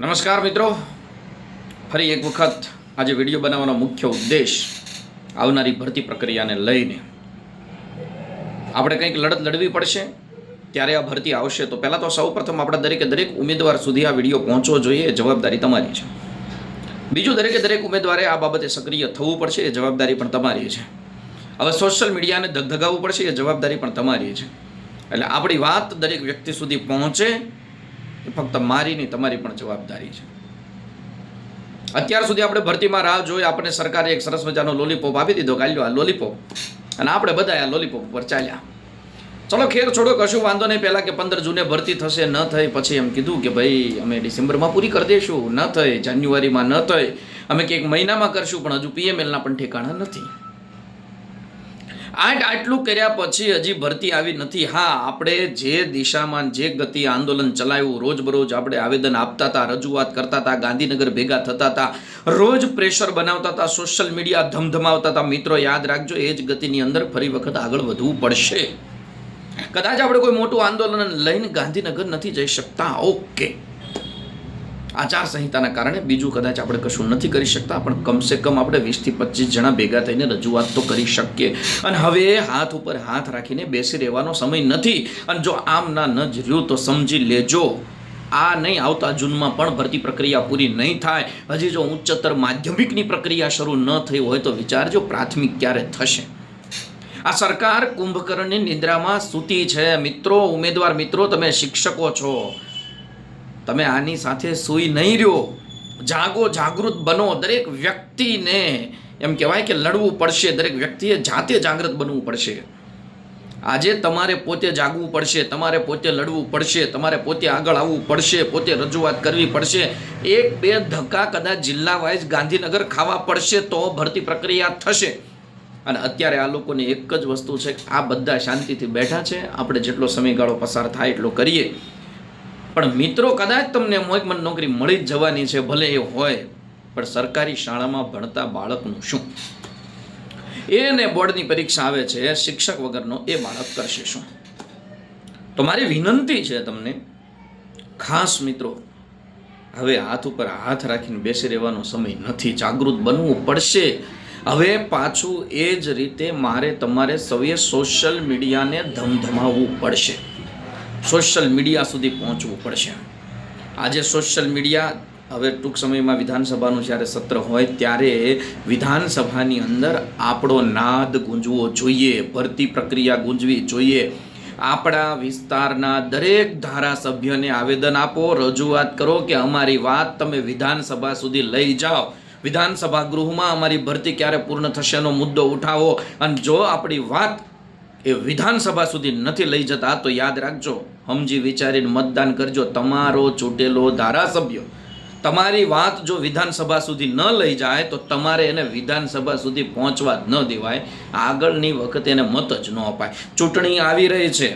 નમસ્કાર મિત્રો. ફરી એક વખત આજે વીડિયો બનાવવાનો મુખ્ય ઉદ્દેશ આવનારી ભરતી પ્રક્રિયાને લઈને. આપણે કંઈક લડત લડવી પડશે, ત્યારે આ ભરતી આવશે. તો પહેલાં તો સૌપ્રથમ આપણા દરેકે દરેક ઉમેદવાર સુધી આ વીડિયો પહોંચવો જોઈએ, એ જવાબદારી તમારી છે. બીજું, દરેકે દરેક ઉમેદવારે આ બાબતે સક્રિય થવું પડશે, એ જવાબદારી પણ તમારી છે. હવે સોશિયલ મીડિયાને ધગધગાવવું પડશે, એ જવાબદારી પણ તમારી છે. એટલે આપણી વાત દરેક વ્યક્તિ સુધી પહોંચે ફક્ત મારી નહીં, તમારી પણ જવાબદારી છે. અત્યાર સુધી આપણે ભરતીમાં રાહ જોઈ આપણને સરકારે એક સરસ મજાનો લોલીપોપ આપી દીધો, ગાલ્યો આ લોલીપોપ અને આપણે બધા આ લોલીપોપ ઉપર ચાલ્યા. ચલો ખેર છોડો, કશું વાંધો નહીં, પહેલાં કે પંદર જૂને ભરતી થશે, ન થઈ, પછી એમ કીધું કે ભાઈ, અમે ડિસેમ્બરમાં પૂરી કરી દઈશું ન થઈ, જાન્યુઆરીમાં ન થઈ. અમે કંઈક મહિનામાં કરશું, પણ હજુ પીએમએલના પણ ઠેકાણા નથી. આટ આટલું કર્યા પછી હજી ભરતી આવી નથી. હા, આપણે જે દિશામાં જે ગતિ આંદોલન ચલાવ્યું, રોજબરોજ આપણે આવેદન આપતા હતા, રજૂઆત કરતા હતા, ગાંધીનગર ભેગા થતા હતા, રોજ પ્રેશર બનાવતા હતા સોશિયલ મીડિયા ધમધમાવતા હતા. મિત્રો, યાદ રાખજો, એ જ ગતિની અંદર ફરી વખત આગળ વધવું પડશે. કદાચ આપણે કોઈ મોટું આંદોલન લઈને ગાંધીનગર નથી જઈ શકતા. ઓકે આચાર સંહિતાના કારણે બીજું કદાચ આપણે કશું નથી કરી શકતા, પણ કમસે કમ આપણે વીસથી પચીસ જણા ભેગા થઈને રજૂઆત તો કરી શકીએ. અને હવે હાથ ઉપર હાથ રાખીને બેસી રહેવાનો સમય નથી. અને જો આમ ના ન જ રહ્યું તો સમજી લેજો. આ નહીં આવતા જૂનમાં પણ ભરતી પ્રક્રિયા પૂરી નહીં થાય. હજી જો ઉચ્ચતર માધ્યમિકની પ્રક્રિયા શરૂ ન થઈ હોય તો વિચારજો પ્રાથમિક ક્યારે થશે. આ સરકાર કુંભકર્ણની નિદ્રામાં સૂતી છે. મિત્રો, ઉમેદવાર મિત્રો, તમે શિક્ષકો છો. તમે આની સાથે સૂઈ નહીં રહ્યો. જાગો, જાગૃત બનો. દરેક વ્યક્તિને એમ કહેવાય કે લડવું પડશે. દરેક વ્યક્તિએ જાતે જાગૃત બનવું પડશે. આજે તમારે પોતે જાગવું પડશે, તમારે પોતે લડવું પડશે, તમારે પોતે આગળ આવવું પડશે, પોતે રજૂઆત કરવી પડશે. એક, બે ધક્કા કદાચ જિલ્લા વાઇઝ ગાંધીનગર ખાવા પડશે તો ભરતી પ્રક્રિયા થશે. અને અત્યારે આ લોકોની એક જ વસ્તુ છે આ બધા શાંતિથી બેઠા છે. આપણે જેટલો સમયગાળો પસાર થાય એટલો કરીએ. પણ મિત્રો કદાચ તમને મોકમન નોકરી મળી જ જવાની છે, ભલે એ હોય, પણ સરકારી શાળામાં ભણતા બાળકનું શું? એને બોર્ડની પરીક્ષા આવે છે, શિક્ષક વગરનો એ બાળક કરશે શું? તો મારી વિનંતી છે તમને, ખાસ મિત્રો, હવે હાથ ઉપર હાથ રાખીને બેસી રહેવાનો સમય નથી, જાગૃત બનવું પડશે. હવે પાછું એ જ રીતે મારે તમારે સૌએ સોશિયલ મીડિયાને ધમધમાવવું પડશે. સોશિયલ મીડિયા સુધી પહોંચવું પડશે. આજે સોશિયલ મીડિયા હવે ટૂંક સમયમાં વિધાનસભાનું જ્યારે સત્ર હોય ત્યારે વિધાનસભાની અંદર આપણો નાદ ગુંજવો જોઈએ, ભરતી પ્રક્રિયા ગુંજવી જોઈએ. આપણા વિસ્તારના દરેક ધારાસભ્યને આવેદન આપો, રજૂઆત કરો કે અમારી વાત તમે વિધાનસભા સુધી લઈ જાઓ. વિધાનસભા ગૃહમાં અમારી ભરતી ક્યારે પૂર્ણ થશેનો મુદ્દો ઉઠાવો. અને જો આપણી વાત એ વિધાનસભા સુધી નથી લઈ જતા, તો યાદ રાખજો સમજી વિચારીને મતદાન કરજો. તમારો ચૂંટેલો ધારાસભ્ય, તમારી વાત જો વિધાનસભા સુધી ન લઈ જાય, તો તમારે એને વિધાનસભા સુધી પહોંચવા જ ન દેવાય. આગળની વખતે એને મત જ ન અપાય. ચૂંટણી આવી રહી છે.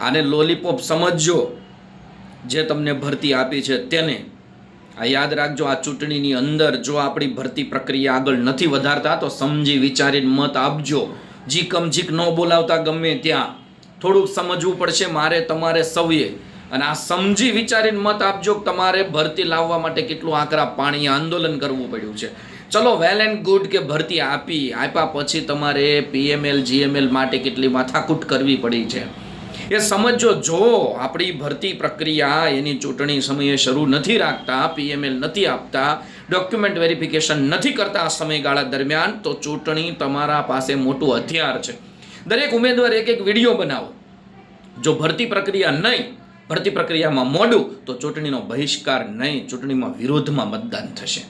આને લોલીપોપ સમજજો. જે તમને ભરતી આપી છે તેને. આ યાદ રાખજો, આ ચૂંટણીની અંદર જો આપણી ભરતી પ્રક્રિયા આગળ નથી વધારતા, તો સમજી વિચારીને મત આપજો. જીક ન બોલાવતા ગમે ત્યાં. થોડુંક સમજવું પડશે, મારે તમારે સૌએ અને આ સમજી વિચારીને મત આપજો તમારે ભરતી લાવવા માટે કેટલું આકરા પાણી આંદોલન કરવું પડ્યું છે. ચલો વેલ એન્ડ ગુડ કે ભરતી આપી, આપ્યા પછી તમારે પીએમએલ જીએમએલ માટે કેટલી માથાકૂટ કરવી પડી છે. એ સમજો જો આપણી ભરતી પ્રક્રિયા એની ચૂંટણી સમયે શરૂ નથી રાખતા પીએમએલ નથી આપતા ડોક્યુમેન્ટ વેરિફિકેશન નથી કરતા આ સમયગાળા દરમિયાન, તો ચૂંટણી તમારા પાસે મોટું હથિયાર છે. દરેક ઉમેદવાર એક એક વીડિયો બનાવો. જો ભરતી પ્રક્રિયા નહીં, ભરતી પ્રક્રિયામાં મોડું, તો ચૂંટણીનો બહિષ્કાર નહીં, ચૂંટણીમાં વિરોધમાં મતદાન થશે.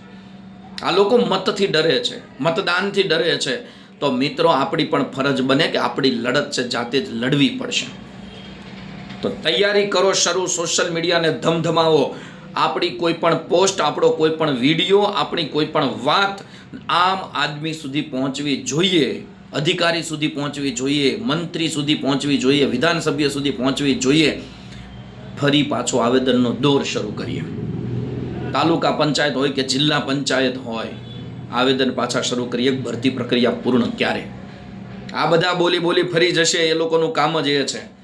આ લોકો મતથી ડરે છે, મતદાનથી ડરે છે. તો મિત્રો, આપણી પણ ફરજ બને કે આપણી લડત છે, જાતે જ લડવી પડશે. તો તૈયારી કરો શરૂ સોશિયલ મીડિયાને ધમધમાવો. આપણી કોઈ પણ પોસ્ટ, આપણો કોઈ પણ વીડિયો, આપણી કોઈ પણ વાત આમ આદમી સુધી પહોંચવી જોઈએ, અધિકારી સુધી પહોંચવી જોઈએ, મંત્રી સુધી પહોંચવી જોઈએ, વિધાનસભ્ય સુધી પહોંચવી જોઈએ. ફરી પાછો આવેદનનો દોર શરૂ કરીએ. તાલુકા પંચાયત હોય કે જિલ્લા પંચાયત હોય, આવેદન પાછા શરૂ કરીએ ભરતી પ્રક્રિયા પૂર્ણ ક્યારે? આ બધા બોલી બોલી ફરી જશે, એ લોકોનું કામ જ એ છે.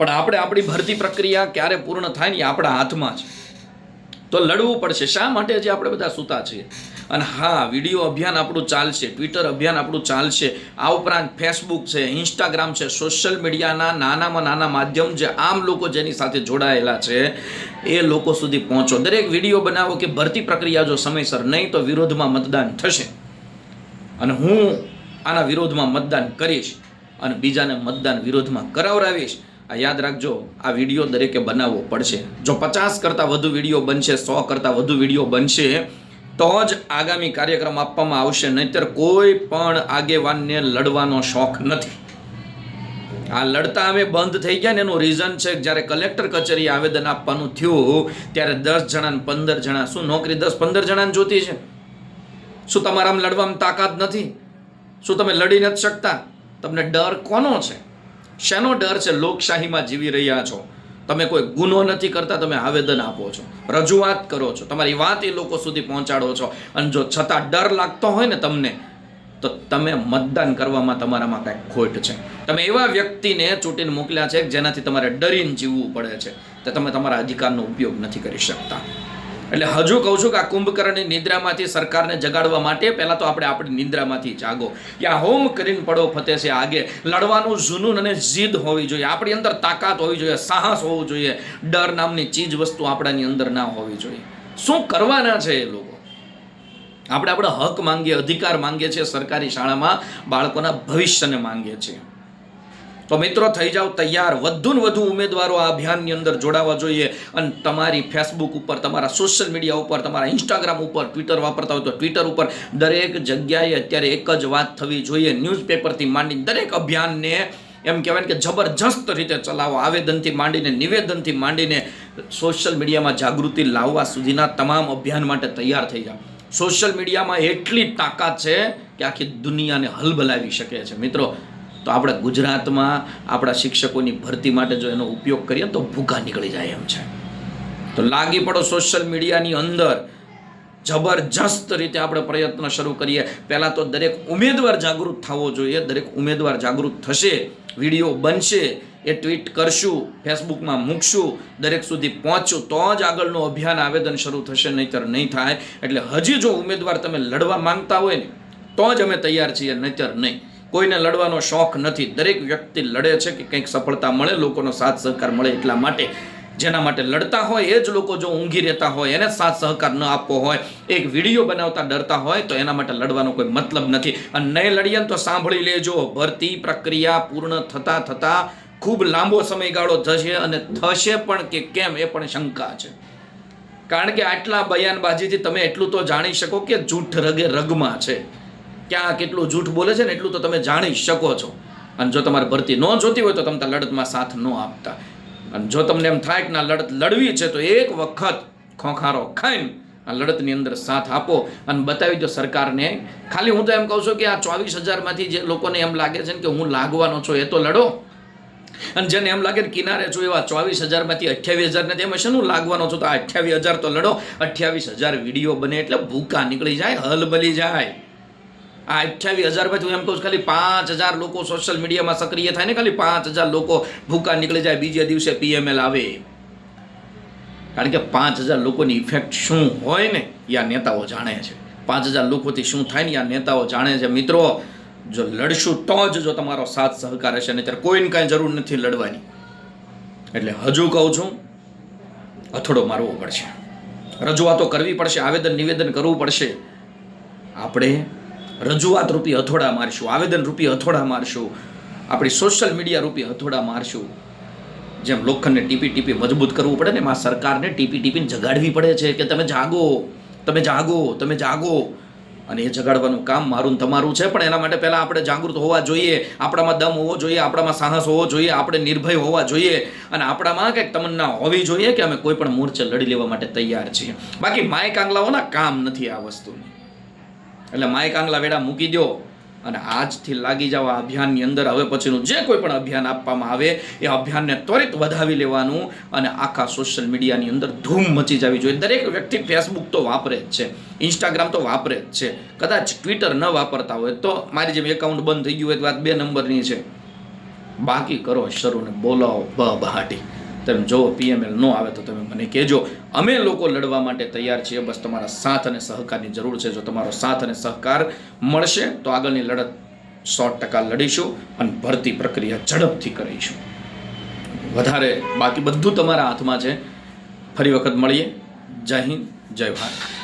પણ આપણે આપણી ભરતી પ્રક્રિયા ક્યારે પૂર્ણ થાય ને એ આપણા હાથમાં છે. તો લડવું પડશે. શા માટે જે આપણે બધા સૂતા છીએ? અને હા, વીડિયો અભિયાન આપણું ચાલશે, ટ્વિટર અભિયાન આપણું ચાલશે, આ ઉપરાંત ફેસબુક છે ઇન્સ્ટાગ્રામ છે સોશિયલ મીડિયાના નાનામાં નાના માધ્યમ જે આમ લોકો જેની સાથે જોડાયેલા છે, એ લોકો સુધી પહોંચો. દરેક વીડિયો બનાવો કે ભરતી પ્રક્રિયા જો સમયસર નહીં તો વિરોધમાં મતદાન થશે. અને હું આના વિરોધમાં મતદાન કરીશ અને બીજાને મતદાન વિરોધમાં કરાવડાવીશ. યાદ રાખજો, આ વીડિયો દરેકે બનાવવો પડશે. જો પચાસ કરતાં વધુ વીડિયો બનશે, સો કરતાં વધુ વીડિયો બનશે, તો જ આગામી કાર્યક્રમ આપવામાં આવશે. નહીતર કોઈ પણ આગેવાનને લડવાનો શોખ નથી. આ લડતા અમે બંધ થઈ ગયા ને એનું રીઝન છે જ્યારે કલેક્ટર કચેરી આવેદન આપવાનું થયું, ત્યારે દસ જણા પંદર જણા, શું નોકરી દસ પંદર જણાને જોતી છે? શું તમારામાં લડવામાં તાકાત નથી? શું તમે લડી નથી શકતા? તમને ડર કોનો છે? શેનો ડર છે લોકશાહીમાં જીવી રહ્યા છો? તમે કોઈ ગુનો નથી કરતા, તમે આવેદન આપો છો, રજૂઆત કરો છો, તમારી વાત એ લોકો સુધી પહોંચાડો છો. અને જો છતાં ડર લાગતો હોય ને તમને, તો તમે મતદાન કરવામાં તમારામાં કાંઈક ખોટ છે. તમે એવા વ્યક્તિને ચૂંટીને મોકલ્યા છે જેનાથી તમારે ડરીને જીવવું પડે છે. તો તમે તમારા અધિકારનો ઉપયોગ નથી કરી શકતા. એટલે હજુ કહું છું કે આ કુંભકર્ણની નિદ્રામાંથી સરકારને જગાડવા માટે પહેલાં તો આપણે આપણી નિદ્રામાંથી જાગો. યા હોમ કરીને પડો ફતે છે આગે. લડવાનું જુનૂન અને જીદ હોવી જોઈએ. આપણી અંદર તાકાત હોવી જોઈએ, સાહસ હોવું જોઈએ. ડર નામની ચીજ વસ્તુ આપણાની અંદર ના હોવી જોઈએ. શું કરવાના છે એ લોકો? આપણે આપણા હક માંગીએ, અધિકાર માંગીએ છીએ સરકારી શાળામાં, બાળકોના ભવિષ્યને માંગીએ છીએ. તો મિત્રો, થઈ જાઓ તૈયાર. વધુ ને વધુ ઉમેદવારો આ અભિયાનની અંદર જોડાવા જોઈએ. અને તમારી ફેસબુક ઉપર, તમારા સોશિયલ મીડિયા ઉપર, તમારા ઇન્સ્ટાગ્રામ ઉપર ટ્વિટર વાપરતા હોય તો ટ્વિટર ઉપર દરેક જગ્યાએ અત્યારે એક જ વાત થવી જોઈએ. ન્યૂઝપેપરથી માંડી દરેક અભિયાનને એમ કહેવાય કે જબરજસ્ત રીતે ચલાવો. આવેદનથી માંડીને, નિવેદનથી માંડીને સોશિયલ મીડિયામાં જાગૃતિ લાવવા સુધીના તમામ અભિયાન માટે તૈયાર થઈ જાઓ. સોશિયલ મીડિયામાં એટલી તાકાત છે કે આખી દુનિયાને હલબલાવી શકે છે. મિત્રો તો આપણે ગુજરાતમાં આપણા શિક્ષકોની ભરતી માટે જો એનો ઉપયોગ કરીએ તો ભૂખા નીકળી જાય એમ છે. તો લાગી પડો સોશિયલ મીડિયાની અંદર. જબરજસ્ત રીતે આપણે પ્રયત્ન શરૂ કરીએ. પહેલાં તો દરેક ઉમેદવાર જાગૃત થવો જોઈએ. દરેક ઉમેદવાર જાગૃત થશે. વીડિયો બનશે. એ ટ્વીટ કરશું. ફેસબુકમાં મૂકશું. દરેક સુધી પહોંચશું. તો જ આગળનું અભિયાન આવેદન શરૂ થશે. નહીતર નહીં થાય. એટલે હજી જો ઉમેદવાર તમે લડવા માંગતા હોય ને, તો જ અમે તૈયાર છીએ. નહીતર નહીં. કોઈને લડવાનો શોખ નથી. દરેક વ્યક્તિ લડે છે કે કંઈક સફળતા મળે, લોકોનો સાથ સહકાર મળે એટલા માટે. જેના માટે લડતા હોય એ જ લોકો જો ઊંઘી રહેતા હોય, એને સાથ સહકાર ન આપવો હોય, એક વીડિયો બનાવતા ડરતા હોય, તો એના માટે લડવાનો કોઈ મતલબ નથી. અને નહીં લડીએ તો સાંભળી લેજો. ભરતી પ્રક્રિયા પૂર્ણ થતાં થતાં ખૂબ લાંબો સમયગાળો થશે અને થશે પણ કે કેમ એ પણ શંકા છે. કારણ કે આટલા બયાનબાજીથી તમે એટલું તો જાણી શકો કે જૂઠ રગે રગમાં છે. ક્યાં કેટલું જૂઠ બોલે છે ને એટલું તો તમે જાણી શકો છો. અને જો તમારે ભરતી ન જોતી હોય તો તમે લડતમાં સાથ ન આપતા. અને જો તમને એમ થાય કે ના, લડત લડવી છે તો એક વખત ખોખારો ખાઈને આ લડતની અંદર સાથ આપો અને બતાવી દો સરકારને. ખાલી હું તો એમ કહું છું કે આ ચોવીસ હજારમાંથી જે લોકોને એમ લાગે છે ને કે હું લાગવાનો છું એ તો લડો. અને જેને એમ લાગે કે કિનારે છું એવા ચોવીસ હજારમાંથી અઠ્યાવીસ હજારને તેમાં શેનું લાગવાનો છું? તો આ અઠ્યાવીસ હજાર તો લડો. અઠ્યાવીસ હજાર વીડિયો બને એટલે ભૂકા નીકળી જાય, હલબલી જાય. આ અઠ્યાવીસ હજારમાંથી હું એમ કહું ખાલી પાંચ હજાર લોકો સોશિયલ મીડિયામાં સક્રિય થાય ને, ખાલી પાંચ હજાર લોકો ભૂકા નીકળી જાય, બીજે દિવસે પીએમએલ આવે. કારણ કે પાંચ હજાર લોકોની ઇફેક્ટ શું હોય ને આ નેતાઓ જાણે છે. પાંચ હજાર લોકોથી શું થાય ને આ નેતાઓ જાણે છે. મિત્રો, જો લડશું તો જ જો તમારો સાથ સહકાર હશે, નહીતર કોઈને કાંઈ જરૂર નથી લડવાની. એટલે હજુ કહું છું, અથડો મારવો પડશે. રજૂઆતો કરવી પડશે આવેદન નિવેદન કરવું પડશે. આપણે રજૂઆત રૂપી હથોડા મારશું, આવેદન રૂપી હથોડા મારશું, આપણી સોશિયલ મીડિયા રૂપી હથોડા મારશું. જેમ લોખંડને ટીપી ટીપી મજબૂત કરવું પડે ને, એમાં સરકારને ટીપી ટીપીને જગાડવી પડે છે કે તમે જાગો તમે જાગો તમે જાગો. અને એ જગાડવાનું કામ મારું તમારું છે, પણ એના માટે પહેલાં આપણે જાગૃત હોવા જોઈએ, આપણામાં દમ હોવો જોઈએ, આપણામાં સાહસ હોવો જોઈએ, આપણે નિર્ભય હોવા જોઈએ, અને આપણામાં કંઈક તમન્ના હોવી જોઈએ કે અમે કોઈ પણ મોરચે લડી લેવા માટે તૈયાર છીએ. બાકી માય કાંગલાઓના કામ નથી આ વસ્તુની. એટલે માઇક આંગલા વેડા મૂકી દો અને આજથી લાગી જાવ આ અભિયાનની અંદર હવે પછીનું જે કોઈ પણ અભિયાન આપવામાં આવે, એ અભિયાનને ત્વરિત વધાવી લેવાનું અને આખા સોશિયલ મીડિયાની અંદર ધૂમ મચી જવી જોઈએ. દરેક વ્યક્તિ ફેસબુક તો વાપરે જ છે ઇન્સ્ટાગ્રામ તો વાપરે જ છે. કદાચ ટ્વિટર ન વાપરતા હોય તો મારી જેમ એકાઉન્ટ બંધ થઈ ગયું હોય તો વાત બે નંબરની છે. બાકી કરો શરૂ ને બોલાવો બહાટી. તમે જો પીએમએલ ન આવે તો તમે મને કહેજો. અમે લોકો લડવા માટે તૈયાર છીએ. બસ તમારા સાથ અને સહકારની જરૂર છે. જો તમારો સાથ અને સહકાર મળશે તો આગળની લડત સો ટકા લડીશું અને ભરતી પ્રક્રિયા ઝડપથી કરીશું. વધારે બાકી બધું તમારા હાથમાં છે. ફરી વખત મળીએ. જય હિન્દ. જય ભારત.